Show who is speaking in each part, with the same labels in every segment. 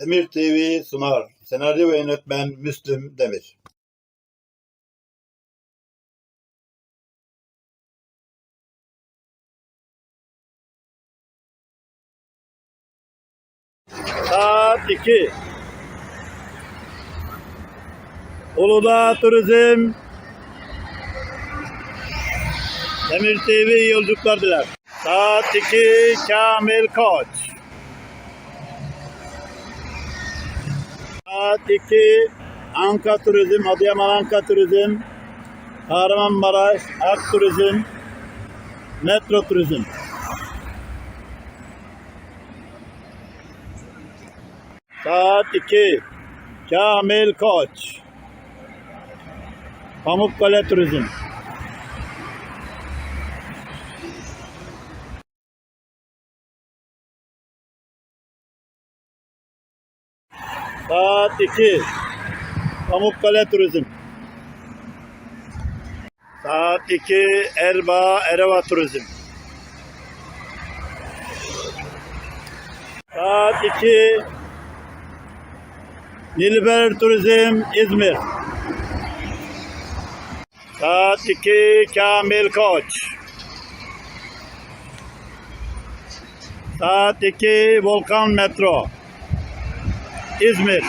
Speaker 1: Demir TV sunar. Senaryo ve yönetmen Müslüm Demir. Saat 2. Uludağ Turizm Demir TV yolculuklar diler. Saat 2 Kamil Koç. Saat 2 Anka Turizm, Adıyaman Anka Turizm, Kahramanmaraş Ak Turizm, Metro Turizm. Saat 2 Kamil Koç. Pamukkale Turizm. Saat 2 Pamukkale Turizm. Saat 2 Erbaa Ereva Turizm. Saat 2 Nilüfer Turizm İzmir. Saat 2 Kamil Koç. Saat 2 Volkan Metro. İzmir.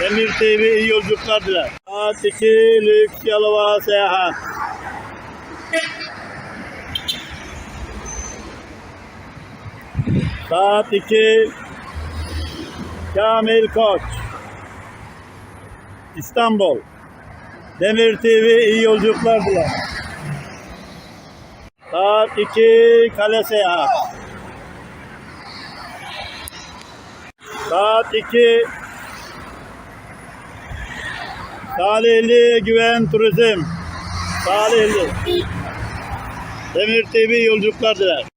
Speaker 1: Demir TV iyi yolculuklar diler. Saat 2 Lüks Yalova Seyahat. Saat 2 Kamil Koç. İstanbul. Demir TV iyi yolculuklar diler. Saat 2 Kale Seyahat. Saat 2 Salihli Güven Turizm. Salihli. Demir TV yolculuklar diler.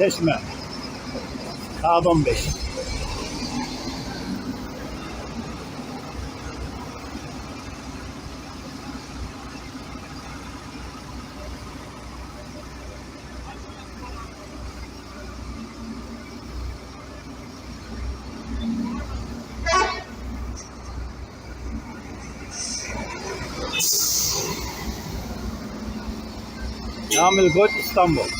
Speaker 1: Çeşme. Saat 15. Kamil Koç İstanbul.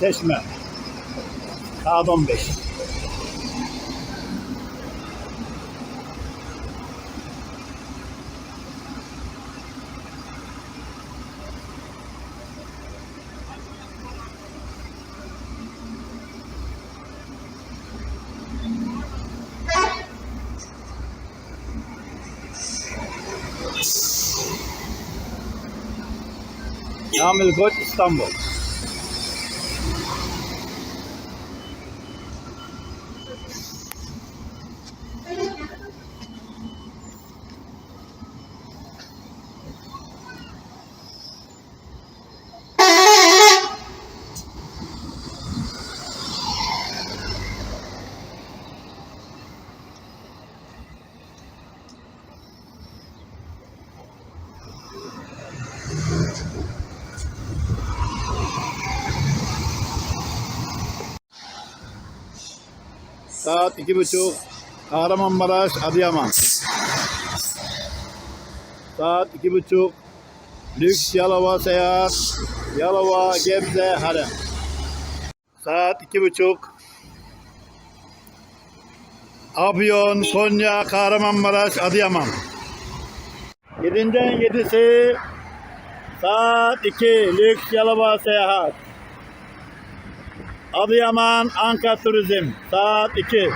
Speaker 1: Çeşme. Saat 15. Kamil Koç İstanbul. Saat iki buçuk. Kahramanmaraş, Adıyaman. Saat iki buçuk. Lüks Yalova seyahat. Yalova, Gebze, Harem. Saat iki buçuk. Afyon, Konya, Kahramanmaraş, Adıyaman. Yedinden yedisi saat 2 lüks Yalova seyahat. Adıyaman Anka Turizm saat 2.